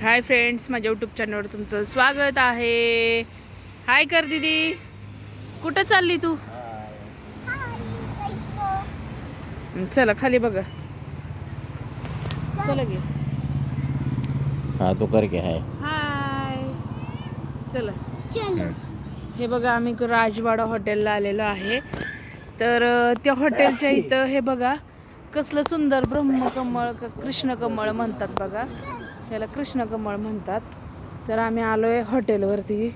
Hi friends माझ्या YouTube चॅनलवर तुमचं स्वागत आहे. हाय कर दीदी. कुठं चालली तू? चला खाली बघा. चला गे हाँ तो करके है हाय. चला. हे बघा आम्ही क- राजवाडा हॉटेलला आलेलो आहे. तर त्या हॉटेलच्या इथं हे बघा कसलं सुंदर ब्रह्मकमळ का कृष्णकमळ म्हणतात बघा. त्याला कृष्णकमळ म्हणतात. तर आम्ही आलो आहे हॉटेलवरती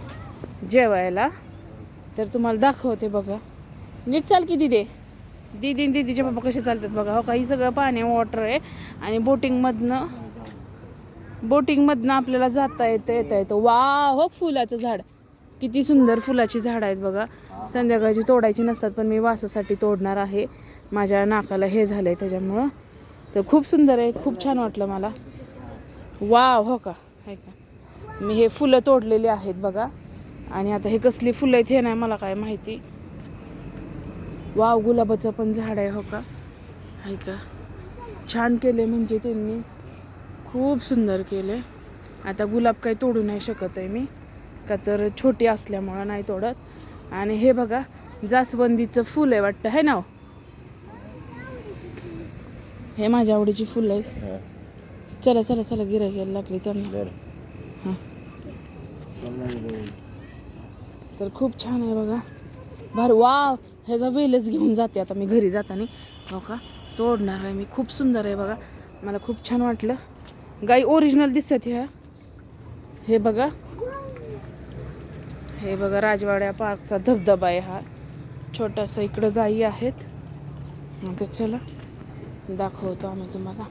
जेवायला. तर तुम्हाला दाखवते बघा. नीट चाल की दिदे. दीदी दिदीचे दीदीचे बाबा कसे चालतात बघा. हो काही सगळं पाणी वॉटर आहे. आणि बोटिंगमधनं बोटिंगमधनं आपल्याला जाता येतं येता येतं. वा हो फुलाचं झाड. किती सुंदर फुलाची झाडं आहेत बघा. संध्याकाळची तोडायची नसतात पण मी वासासाठी तोडणार आहे. माझ्या नाकाला हे झालं आहे त्याच्यामुळं. तर खूप सुंदर आहे. खूप छान वाटलं मला. वाव हो का? आहे का? मी हे फुलं तोडलेली आहेत बघा. आणि आता हे कसली फुलं आहेत हे नाही मला काय माहिती. वाव गुलाबाचं पण झाड आहे हो का? आहे का? छान केले म्हणजे त्यांनी. खूप सुंदर केले. आता गुलाब काही तोडू नाही शकत आहे मी. का तर छोटी असल्यामुळं नाही तोडत. आणि हे बघा जास्वंदीचं फुल आहे वाटतं है ना हो? हे माझ्या आवडीची फुलं आहेत. चला चला चला गिरा घ्यायला लागली त्यांना. हां. तर खूप छान आहे बघा. भारी वा ह्याचा वेलच घेऊन जाते आता मी घरी जाताना. हो का? तोडणार आहे मी. खूप सुंदर आहे बघा. मला खूप छान वाटलं. गाई ओरिजिनल दिसतात ह्या. हे बघा. हे बघा राजवाड्या पार्कचा धबधबा आहे हा. छोटासा इकडं गायी आहेत. आता चला. दाखवतो आम्ही तुम्हाला.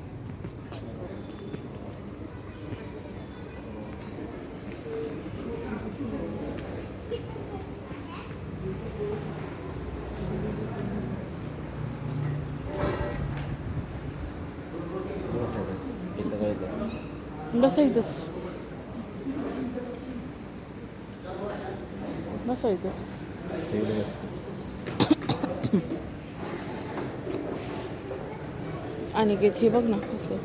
बसायचंच बसायचं आणि हे बघ ना कसं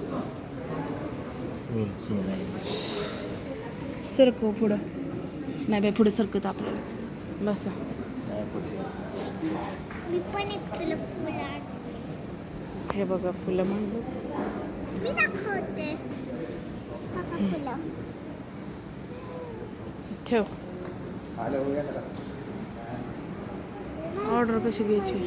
सरकव पुढं नाही बाई पुढे सरकत आपल्याला बसा मी पण एक तुला फुला हे बघा फुलं म्हणलं मी दाखवते ठेव. ऑर्डर कशी घ्यायची?